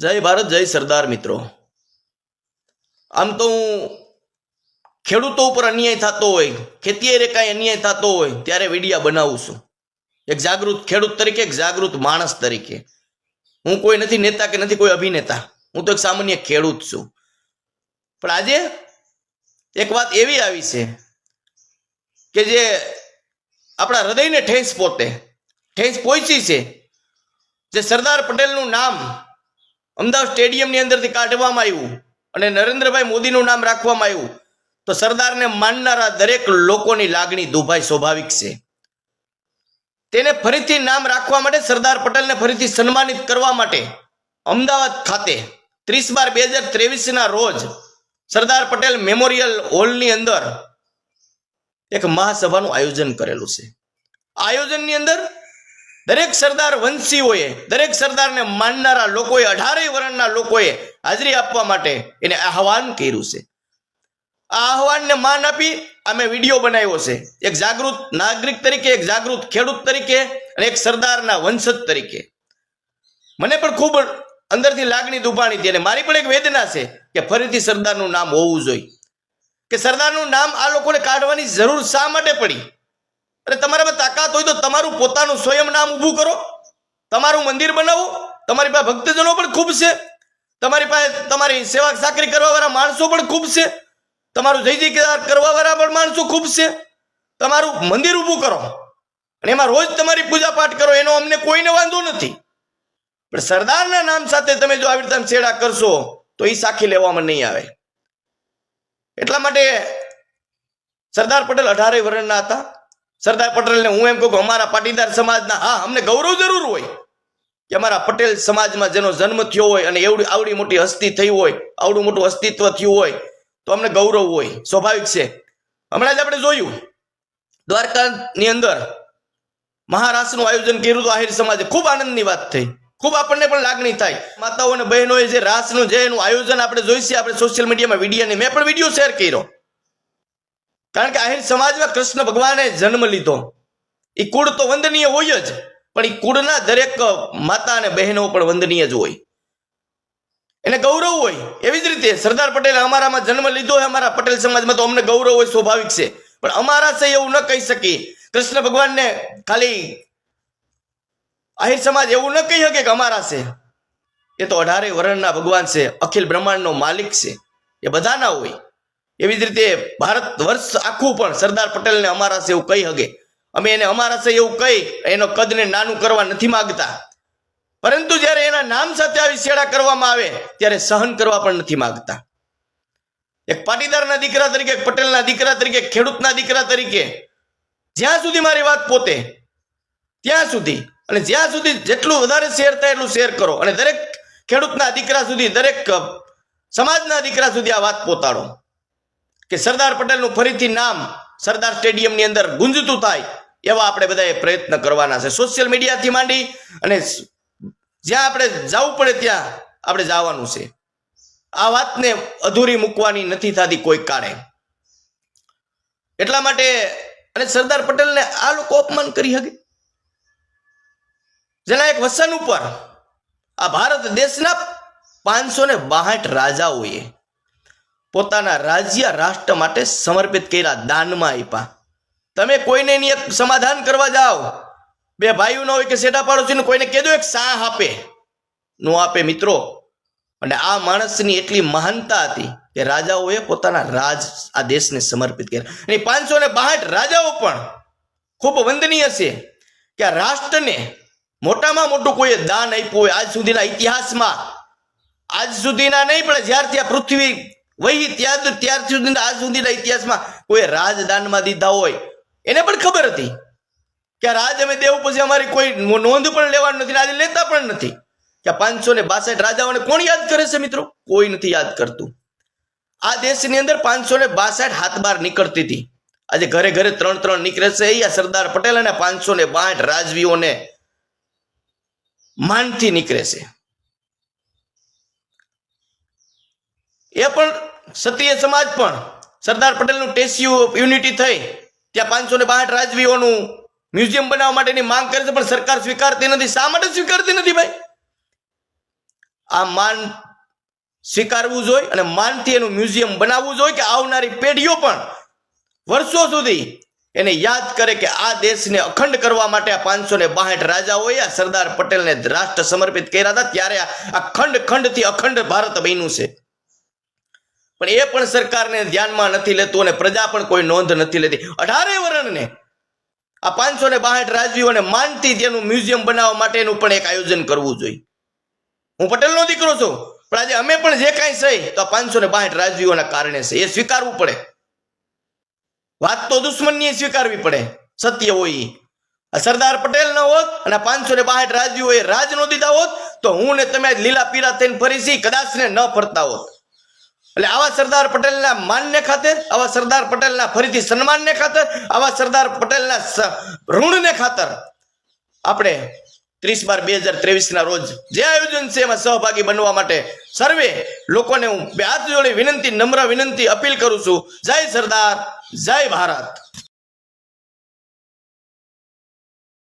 જય ભારત, જય સરદાર મિત્રો. આમ તો હું ખેડૂતો ઉપર અન્યાય થતો હોય ખેતીએ કાંઈ અન્યાય થતો હોય, ત્યારે વિડીયા બનાવું છું. એક જાગૃત ખેડૂત તરીકે, એક જાગૃત માણસ તરીકે. હું કોઈ નથી નેતા કે નથી કોઈ અભિનેતા. હું તો એક સામાન્ય ખેડૂત છું. પણ આજે એક વાત એવી આવી છે કે જે આપણા હૃદયને ઠેસ પોતે, ઠેસ પહોંચી છે. જે સરદાર પટેલનું નામ અમદાવાદ સ્ટેડિયમની અંદરથી કાઢવામાં આવ્યું અને નરેન્દ્રભાઈ મોદીનું નામ રાખવામાં આવ્યું. તો સરદારને માનનારા દરેક લોકોની લાગણી દુભાઈ સ્વાભાવિક છે. તેને ફરીથી નામ રાખવા માટે સરદાર પટેલને ફરીથી સન્માનિત કરવા માટે અમદાવાદ ખાતે ત્રીસ બાર બે હજાર ત્રેવીસના રોજ સરદાર પટેલ મેમોરિયલ હોલની અંદર એક મહાસભાનું આયોજન કરેલું છે. આયોજનની અંદર દરેક સરદાર વંશીઓએ દરેક સરદારને માનનારા લોકોએ, અઢારેય વર્ણના લોકોએ હાજરી આપવા માટે એને આહવાન કર્યું છે. આ આહવાનને માન આપી અમે વીડિયો બનાવ્યો છે. એક જાગૃત નાગરિક તરીકે, એક જાગૃત ખેડૂત તરીકે અને એક સરદારના વંશજ તરીકે. મને પણ ખૂબ અંદરથી લાગણી દુભાણી હતી અને મારી પણ એક વેદના છે કે ફરીથી સરદારનું નામ હોવું જોઈએ. કે સરદારનું નામ આ લોકોને કાઢવાની જરૂર શા માટે પડી? અરે તમારામાં તાકાત હોય તો તમારું પોતાનું સ્વયં નામ ઊભું કરો. તમારું મંદિર બનાવો. તમારી પાસે ભક્તજનો પણ ખૂબ છે. તમારી પાસે તમારી સેવા સાકરી કરવાવાળા માણસો પણ ખૂબ છે. તમારું જય જયકાર કરવાવાળા પણ માણસો ખૂબ છે. તમારું મંદિર ઊભું કરો. અને એમાં રોજ તમારી પૂજા પાઠ કરો. એનો અમને કોઈને વાંધો નથી. પણ સરદારના નામ સાથે તમે જો આવી રીતે છેડા કરશો, તો એ સાખી લેવામાં નહીં આવે. એટલા માટે સરદાર પટેલ અઢારે વર્ણના હતા. સરદાર પટેલને હું એમ કહું અમારા પાટીદાર સમાજના હા અમને ગૌરવ જરૂર હોય કે અમારા પટેલ સમાજમાં જેનો જન્મ થયો હોય અને એવડી આવડી મોટી હસ્તી થઈ હોય, આવડું મોટું અસ્તિત્વ થયું હોય, તો અમને ગૌરવ હોય. સ્વાભાવિક છે. હમણાં જ આપણે જોયું, દ્વારકાની અંદર મહારાષ્ટ્રનું આયોજન કર્યું હતું આહિર સમાજે ખૂબ આનંદની વાત થઈ. ખૂબ આપણને પણ લાગણી થાય. માતાઓ અને બહેનોએ જે રાસનું, જે એનું આયોજન આપણે જોઈશે આપણે સોશિયલ મીડિયામાં વિડીયોને મેં પણ વીડિયો શેર કર્યો. કારણ કે આહિર સમાજમાં કૃષ્ણ ભગવાને જન્મ લીધો. એ કુળ તો વંદનીય હોય જ, પણ એ કુળના દરેક માતા અને બહેનો પણ વંદનીય જ હોય. એને ગૌરવ હોય, એવી જ રીતે સરદાર પટેલે અમારામાં જન્મ લીધો હોય અમારા પટેલ સમાજમાં તો અમને ગૌરવ હોય સ્વાભાવિક છે. પણ અમારા છે એવું ન કહી શકીએ. કૃષ્ણ ભગવાનને ખાલી આહિર સમાજ એવું ન કહી શકે કે અમારા છે. એ તો અઢારે વર્ણના ભગવાન છે, અખિલ બ્રહ્માંડનો માલિક છે. એ બધાના હોય. એવી જ રીતે ભારત વર્ષ આખું પણ સરદાર પટેલને અમારા છે એવું કહી શકે અમે એને અમારા છે એવું કહી એનો કદને નાનું કરવા નથી માંગતા. પરંતુ જ્યારે એના નામ સાથે આવી શેડા કરવામાં આવે, ત્યારે સહન કરવા પણ નથી માંગતા. એક પાટીદારના દીકરા તરીકે, એક પટેલના દીકરા તરીકે ખેડૂતના દીકરા તરીકે, જ્યાં સુધી મારી વાત પોતે, ત્યાં સુધી અને જ્યાં સુધી જેટલું વધારે શેર થાય એટલું શેર કરો અને દરેક ખેડૂતના દીકરા સુધી, દરેક સમાજના દીકરા સુધી આ વાત પહોંચાડો કે સરદાર પટેલનું ફરીથી નામ સરદાર સ્ટેડિયમની અંદર ગુંજતું થાય એવા આપણે બધાએ પ્રયત્ન કરવાના છે. સોશિયલ મીડિયાથી માંડી અને જ્યાં આપણે જવું પડે ત્યાં આપણે જવાનું છે. આ વાતને અધૂરી મૂકવાની નથી થતી કોઈ કાળે. એટલા માટે અને સરદાર પટેલને આ લોકો અપમાન કરી શકે જેના એક વસન ઉપર આ ભારત દેશના પાંચસો ને બાહઠ રાજાઓએ પોતાના રાજ્ય રાષ્ટ્ર માટે સમર્પિત કર્યા, દાનમાં આપ્યા. તમે કોઈને એની એક સમાધાન કરવા જાઓ. બે ભાઈઓ ન હોય કે સેટા પાડોશીને કોઈને કહેજો એક સાહ આપે. નો આપે મિત્રો. અને આ માણસની એટલી મહાનતા હતી કે રાજાઓએ પોતાના રાજ આ દેશને સમર્પિત કર્યા. અને પાંચસો ને બાહઠ રાજાઓ પણ ખૂબ વંદનીય છે કે આ રાષ્ટ્રને મોટામાં મોટું કોઈએ દાન આપ્યું હોય આજ સુધીના ઇતિહાસમાં. આજ સુધીના નહીં, પણ જ્યારથી આ પૃથ્વી વહી ત્યાર ત્યાર સુધીના આજ સુધીના ઇતિહાસમાં કોઈ રાજદાનમાં દીધા હોય. એને પણ ખબર હતી કે રાજ અમે દેવું પછી અમારી કોઈ નોંધ પણ લેવાનું નથી આજે લેતા પણ નથી. કે પાંચસો ને બાસઠ રાજાઓને કોણ યાદ કરે છે મિત્રો? કોઈ નથી યાદ કરતું. આ દેશની અંદર પાંચસો ને બાસઠ હાથ બાર નીકળતી હતી. આજે ઘરે ઘરે ત્રણ ત્રણ નીકળે છે આ સરદાર પટેલ અને પાંચસો ને બાઠ રાજવીઓને માનથી નીકળે છે. એ પણ ક્ષત્રિય સમાજ પણ સરદાર પટેલનું ટેસ્યુ યુનિટી થઈ. ત્યાં પાંચસો ને બાહઠ રાજવીઓનું મ્યુઝિયમ બનાવવા માટેની માંગ કરે છે, પણ સરકાર સ્વીકારતી નથી. શા માટે સ્વીકારતી નથી ભાઈ? આ માન સ્વીકારવું જોઈએ અને માનથી એનું મ્યુઝિયમ બનાવવું જોઈએ કે આવનારી પેઢીઓ પણ વર્ષો સુધી એને યાદ કરે કે આ દેશને અખંડ કરવા માટે આ પાંચસો ને બાહઠ રાજાઓએ આ સરદાર પટેલને રાષ્ટ્ર સમર્પિત કર્યા હતા. ત્યારે આ ખંડ ખંડથી અખંડ ભારત બન્યું છે. પણ એ પણ સરકારને ધ્યાનમાં નથી લેતું અને પ્રજા પણ કોઈ નોંધ નથી લેતી. અઢારે વર્ણને આ પાંચસો ને બાસઠ રાજવીઓને માનતી તેનું મ્યુઝિયમ બનાવવા માટેનું પણ એક આયોજન કરવું જોઈએ. હું પટેલનો દીકરો છું, પણ આજે અમે પણ જે કાંઈ છે તો આ પાંચસો ને બાસઠ રાજવીઓના કારણે છે એ સ્વીકારવું પડે. વાત તો દુશ્મનની સ્વીકારવી પડે. સત્ય હોય. આ સરદાર પટેલ ન હોત અને પાંચસો ને બાસઠ રાજવીઓએ રાજ નો દીધા હોત, તો હું ને તમે લીલા પીરા થઈને ફરીથી કદાચ ને ન ફરતા હોત. એટલે આવા સરદાર પટેલના માનને ખાતર, આવા સરદાર પટેલના ફરીથી સન્માનને ખાતર, આવા સરદાર પટેલના ઋણને ખાતર આપણે ત્રીસ બાર બે હજાર ત્રેવીસના રોજ જે આયોજન છે એમાં સહભાગી બનવા માટે સર્વે લોકોને હું બે હાથ જોડી વિનંતી, નમ્ર વિનંતી અપીલ કરું છું. જય સરદાર, જય ભારત.